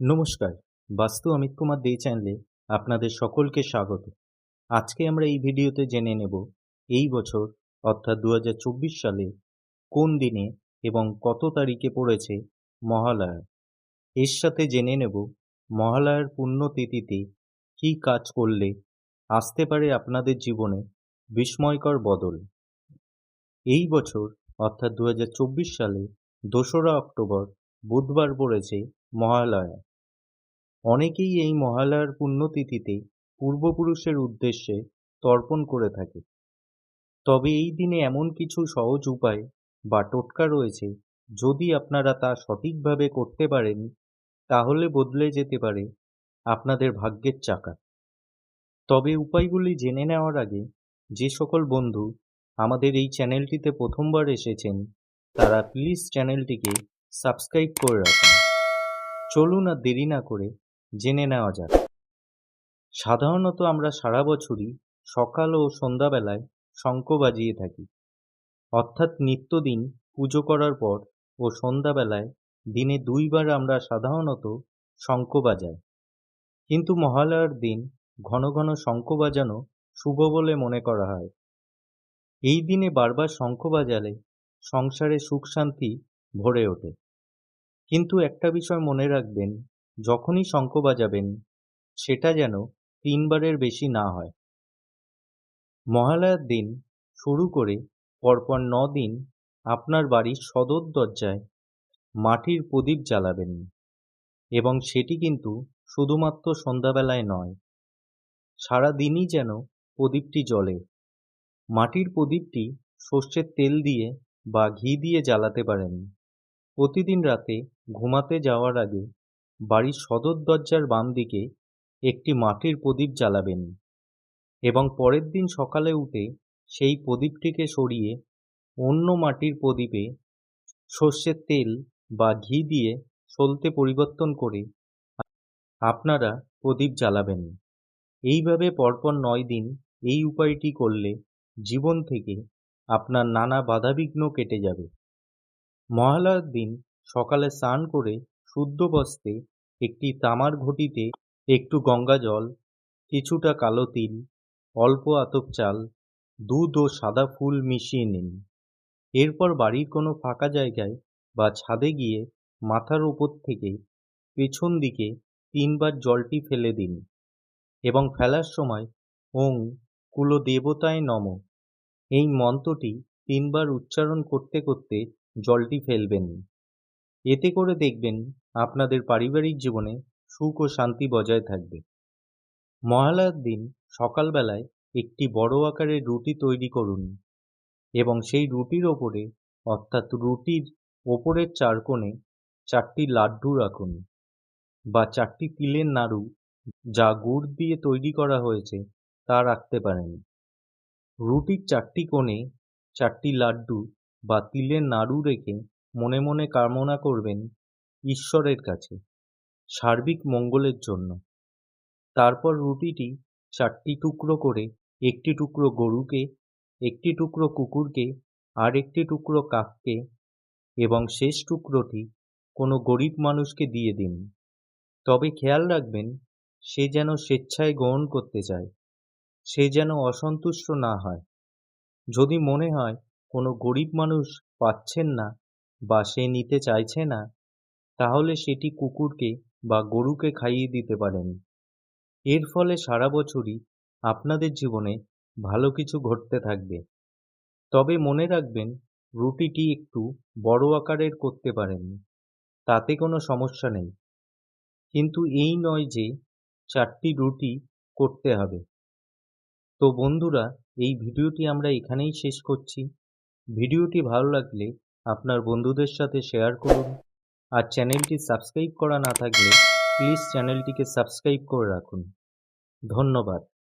নমস্কার, বাস্তু অমিত কুমার দে চ্যানেলে আপনাদের সকলকে স্বাগত। আজকে আমরা এই ভিডিওতে জেনে নেব এই বছর, অর্থাৎ দু হাজার চব্বিশ সালে, কোন দিনে এবং কত তারিখে পড়েছে মহালয়া। এর সাথে জেনে নেব মহালয়ার পুণ্যতিথিতে কী কাজ করলে আসতে পারে আপনাদের জীবনে বিস্ময়কর বদল। এই বছর, অর্থাৎ দু হাজার চব্বিশ সালে, দোসরা অক্টোবর, বুধবার পড়েছে মহালয়া। অনেকেই এই মহালয়ার পুণ্যতিথিতে পূর্বপুরুষের উদ্দেশ্যে তর্পণ করে থাকে। তবে এই দিনে এমন কিছু সহজ উপায় বা টোটকা রয়েছে, যদি আপনারা তা সঠিকভাবে করতে পারেন, তাহলে বদলে যেতে পারে আপনাদের ভাগ্যের চাকা। তবে উপায়গুলি জেনে নেওয়ার আগে, যে সকল বন্ধু আমাদের এই চ্যানেলটিতে প্রথমবার এসেছেন, তারা প্লিজ চ্যানেলটিকে সাবস্ক্রাইব করে রাখুন। চলুন আর দেরি না করে জেনে নেওয়া যাক। সাধারণত আমরা সারা বছরই সকাল ও সন্ধ্যাবেলায় শঙ্খ বাজিয়ে থাকি। অর্থাৎ নিত্যদিন পুজো করার পর ও সন্ধ্যাবেলায় দিনে দুইবার আমরা সাধারণত শঙ্খ বাজাই। কিন্তু মহালয়ার দিন ঘন ঘন শঙ্খ বাজানো শুভ বলে মনে করা হয়। এই দিনে বারবার শঙ্খ বাজালে সংসারে সুখ শান্তি ভরে ওঠে। কিন্তু একটা বিষয় মনে রাখবেন যখনই শঙ্খ বাজাবেন, সেটা যেন তিনবারের বেশি না হয়। মহালয়ার দিন শুরু করে পরপর ন দিন আপনার বাড়ির সদর দরজায় মাটির প্রদীপ জ্বালাবেন এবং সেটি কিন্তু শুধুমাত্র সন্ধ্যাবেলায় নয় সারা দিনই যেন প্রদীপটি জ্বলে। মাটির প্রদীপটি সর্ষের তেল দিয়ে বা ঘি দিয়ে জ্বালাতে পারেন। প্রতিদিন রাতে ঘুমাতে যাওয়ার আগে বাড়ির সদর দরজার বাম দিকে একটি মাটির প্রদীপ জ্বালাবেন এবং পরের দিন সকালে উঠে সেই প্রদীপটিকে সরিয়ে অন্য মাটির প্রদীপে সর্ষের তেল বা ঘি দিয়ে সলতে পরিবর্তন করে আপনারা প্রদীপ জ্বালাবেন। এইভাবে পরপর নয় দিন এই উপায়টি করলে জীবন থেকে আপনার নানা বাধাবিঘ্ন কেটে যাবে। মহালয়ার দিন সকালে স্নান করে শুদ্ধ বস্ত্রে একটি তামার ঘটিতে একটু গঙ্গা জল, কিছুটা কালো তিল, অল্প আতপ চাল, দুধ ও সাদা ফুল মিশিয়ে নিন। এরপর বাড়ির কোনো ফাঁকা জায়গায় বা ছাদে গিয়ে মাথার উপর থেকে পেছন দিকে তিনবার জলটি ফেলে দিন এবং ফেলার সময় ওং কুলো দেবতায় নম। এই মন্ত্রটি তিনবার উচ্চারণ করতে করতে জলটি ফেলবেন। এতে করে দেখবেন আপনাদের পারিবারিক জীবনে সুখ ও শান্তি বজায় থাকবে। মহালয়ার দিন সকালবেলায় একটি বড় আকারের রুটি তৈরি করুন এবং সেই রুটির ওপরে, অর্থাৎ রুটির ওপরের চার কোণে চারটি লাড্ডু রাখুন বা চারটি তিলের নাড়ু যা গুড় দিয়ে তৈরি করা হয়েছে তা রাখতে পারেন। রুটির চারটি কোণে চারটি লাড্ডু বা তিলের নাড়ু রেখে মনে মনে কামনা করবেন ঈশ্বরের কাছে, সার্বিক মঙ্গলের জন্য। তারপর রুটিটি চারটি টুকরো করে একটি টুকরো গরুকে, একটি টুকরো কুকুরকে, আর একটি টুকরো কাককে এবং শেষ টুকরোটি কোনো গরিব মানুষকে দিয়ে দিন। তবে খেয়াল রাখবেন, সে যেন স্বেচ্ছায় গ্রহণ করতে চায়, সে যেন অসন্তুষ্ট না হয়। যদি মনে হয় কোনো গরিব মানুষ পাচ্ছেন না বা সে নিতে চাইছে না তাহলে সেটি কুকুরকে বা গরুকে খাইয়ে দিতে পারেন। এর ফলে সারা বছরই আপনাদের জীবনে ভালো কিছু ঘটতে থাকবে। তবে মনে রাখবেন, রুটিটি একটু বড় আকারের করতে পারেন, তাতে কোনো সমস্যা নেই। কিন্তু এই নয় যে চারটি রুটি করতে হবে। তো বন্ধুরা, এই ভিডিওটি আমরা এখানেই শেষ করছি। ভিডিওটি ভালো লাগলে আপনার বন্ধুদের সাথে শেয়ার করুন। আর চ্যানেলটি সাবস্ক্রাইব করা না থাকলে প্লিজ চ্যানেলটিকে সাবস্ক্রাইব করে রাখুন। ধন্যবাদ।